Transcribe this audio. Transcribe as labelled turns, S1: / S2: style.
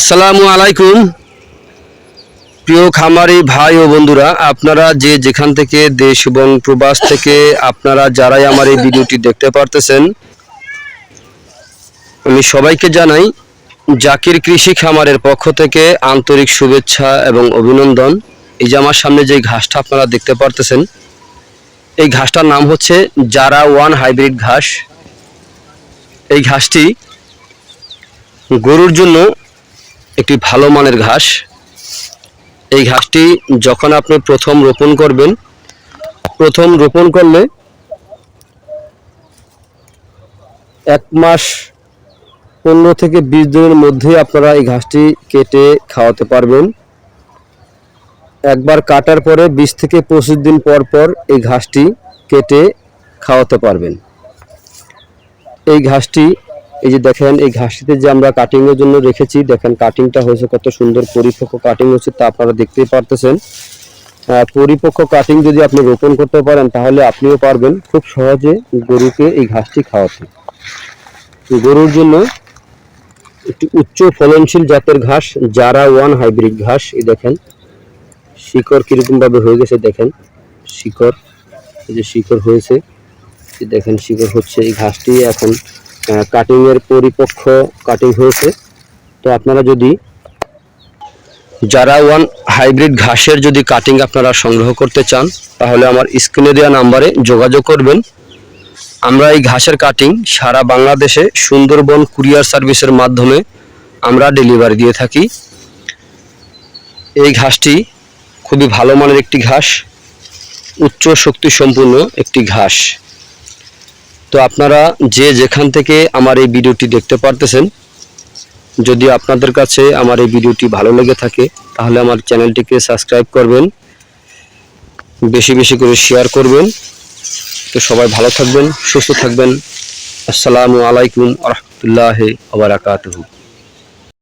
S1: আসসালামু আলাইকুম। প্রিয় খামারি ভাই ও বন্ধুরা, আপনারা যে যেখান থেকে দেশ এবং প্রবাস থেকে আপনারা যারাই আমার এই ভিডিওটি দেখতে পারতেছেন, আমি সবাইকে জানাই জাকির কৃষি খামারের পক্ষ থেকে আন্তরিক শুভেচ্ছা এবং অভিনন্দন। এই যে আমার সামনে যে ঘাসটা আপনারা দেখতে পারতেছেন, এই ঘাসটার নাম হচ্ছে জারা ওয়ান হাইব্রিড ঘাস। এই ঘাসটি গরুর জন্য একটি ভালো মানের ঘাস। এই ঘাসটি যখন আপনি প্রথম রোপণ করবেন, প্রথম রোপণ করলে এক মাস পনেরো থেকে বিশ দিনের মধ্যে আপনারা এই ঘাসটি কেটে খাওয়াতে পারবেন। একবার কাটার পরে বিশ থেকে পঁচিশ দিন পর পর এই ঘাসটি কেটে খাওয়াতে পারবেন। এই ঘাসটি এই যে দেখেন, এই ঘাসটিতে যে আমরা কাটিং এর জন্য রেখেছি, দেখেন কাটিংটা হয়েছে কত সুন্দর পরিপক্ক কাটিং হচ্ছে, তা আপনারা দেখতেই পারতেছেন। পরিপক্ক কাটিং যদি আপনি রোপণ করতে পারেন, তাহলে আপনিও পারবেন খুব সহজে গরুকে এই ঘাসটি খাওয়াতে। গরুর জন্য একটি উচ্চ ফলনশীল জাতের ঘাস, জারা ওয়ান হাইব্রিড ঘাস, এই দেখেন। শিকড় কীরকম ভাবে হয়ে গেছে, দেখেন। শিকড়, এই যে শিকড় হয়েছে দেখেন শিকড় হচ্ছে এই ঘাসটি এখন কাটিং এর পরিপক্ষ কাটিং হয়েছে। তো আপনারা যদি যারা ওয়ান হাইব্রিড ঘাসের যদি কাটিং আপনারা সংগ্রহ করতে চান, তাহলে আমার স্ক্রিনে দেওয়া নাম্বারে যোগাযোগ করবেন। আমরা এই ঘাসের কাটিং সারা বাংলাদেশে সুন্দরবন কুরিয়ার সার্ভিসের মাধ্যমে আমরা ডেলিভারি দিয়ে থাকি। এই ঘাসটি খুবই ভালো মানের একটি ঘাস, উচ্চ শক্তি সম্পূর্ণ একটি ঘাস। তো আপনারা যে যেখান থেকে আমার এই ভিডিওটি দেখতে পারতেছেন, যদি আপনাদের কাছে আমার এই ভিডিওটি ভালো লেগে থাকে, তাহলে আমার চ্যানেলটিকে সাবস্ক্রাইব করবেন, বেশি বেশি করে শেয়ার করবেন। তো সবাই ভালো থাকবেন, সুস্থ থাকবেন। আসসালামু আলাইকুম রহমতুল্লাহ আবরাকাতহু